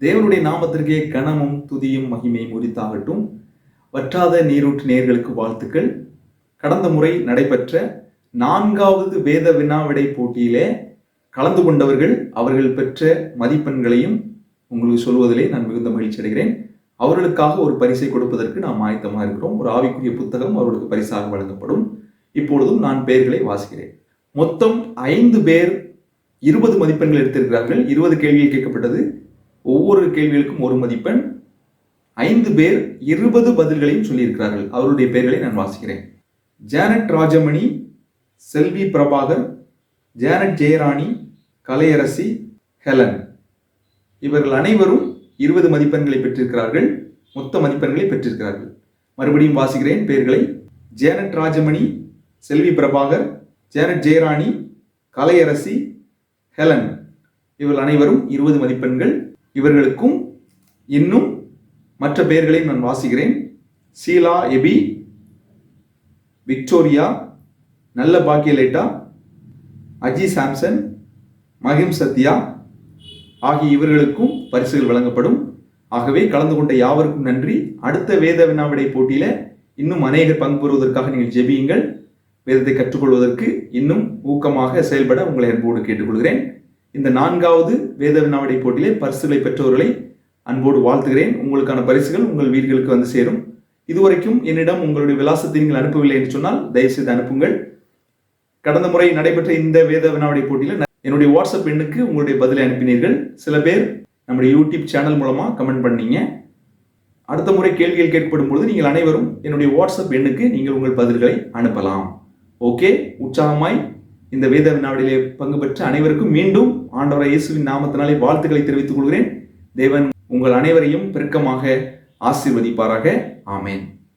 தேவனுடைய நாமத்திற்கே கனமும் துதியும் மகிமையும் உரித்தாகட்டும். வற்றாத நீரூற்று நேர்களுக்கு வாழ்த்துக்கள். கடந்த முறை நடைபெற்ற நான்காவது வேத வினாவிடை போட்டியிலே கலந்து கொண்டவர்கள் அவர்கள் பெற்ற மதிப்பெண்களையும் உங்களுக்கு சொல்வதிலே நான் மிகுந்த மகிழ்ச்சி அடைகிறேன். அவர்களுக்காக ஒரு பரிசை கொடுப்பதற்கு நாம் ஆயத்தமாக இருக்கிறோம். ஒரு ஆவிக்குரிய புத்தகம் அவர்களுக்கு பரிசாக வழங்கப்படும். இப்பொழுதும் நான் பெயர்களை வாசிக்கிறேன். மொத்தம் ஐந்து பேர் இருபது மதிப்பெண்கள் எடுத்திருக்கிறார்கள். இருபது கேள்விகள் கேட்கப்பட்டது. ஒவ்வொரு கேள்விகளுக்கும் ஒரு மதிப்பெண். ஐந்து பேர் இருபது பதில்களையும் சொல்லியிருக்கிறார்கள். அவருடைய பெயர்களை நான் வாசிக்கிறேன். Janet Rajamani Selvi Prabhakar Janet Jayarani Kalaiyarasi Helen. இவர்கள் அனைவரும் இருபது மதிப்பெண்களை பெற்றிருக்கிறார்கள். மொத்த மதிப்பெண்களை பெற்றிருக்கிறார்கள். மறுபடியும் வாசிக்கிறேன் பெயர்களை. Janet Rajamani Selvi Prabhakar Janet Jayarani Kalaiyarasi Helen. இவர்கள் அனைவரும் இருபது மதிப்பெண்கள் இவர்களுக்கும் இன்னும் மற்ற பெயர்களையும் நான் வாசிக்கிறேன். சீலா எபி விக்டோரியா நல்ல பாக்கியலேட்டா அஜி சாம்சன் மகிம் சத்யா ஆகிய இவர்களுக்கும் பரிசுகள் வழங்கப்படும். ஆகவே கலந்து கொண்ட யாவருக்கும் நன்றி. அடுத்த வேத வினாவிடை போட்டியில இன்னும் அநேகர் பங்கு பெறுவதற்காக நீங்கள் ஜெபியுங்கள். வேதத்தை கற்றுக்கொள்வதற்கு இன்னும் ஊக்கமாக செயல்பட உங்களை அன்போடு கேட்டுக்கொள்கிறேன். இந்த நான்காவது வேத வினாவிடை போட்டியிலே பரிசுகளை பெற்றவர்களை அன்போடு வாழ்த்துகிறேன். உங்களுக்கான பரிசுகள் உங்கள் வீடுகளுக்கு வந்து சேரும். இதுவரைக்கும் என்னிடம் உங்களுடைய விலாசத்தை நீங்கள் அனுப்பவில்லை என்று சொன்னால் தயவுசெய்து அனுப்புங்கள். கடந்த முறை நடைபெற்ற இந்த வேத வினாவிடை போட்டியில் என்னுடைய வாட்ஸ்அப் எண்ணுக்கு உங்களுடைய பதிலை அனுப்பினீர்கள். சில பேர் நம்முடைய யூடியூப் சேனல் மூலமாக கமெண்ட் பண்ணீங்க. அடுத்த முறை கேள்விகள் கேட்கப்படும் பொழுது நீங்கள் அனைவரும் என்னுடைய வாட்ஸ்அப் எண்ணுக்கு நீங்கள் உங்கள் பதில்களை அனுப்பலாம். ஓகே உற்சாகமாய் இந்த வேத வினாவிலே பங்கு பெற்ற அனைவருக்கும் மீண்டும் ஆண்டவரை இயேசுவின் நாமத்தினாலே வாழ்த்துக்களை தெரிவித்துக் கொள்கிறேன். தேவன் உங்கள் அனைவரையும் பெருக்கமாக ஆசீர்வதிப்பாராக. ஆமேன்.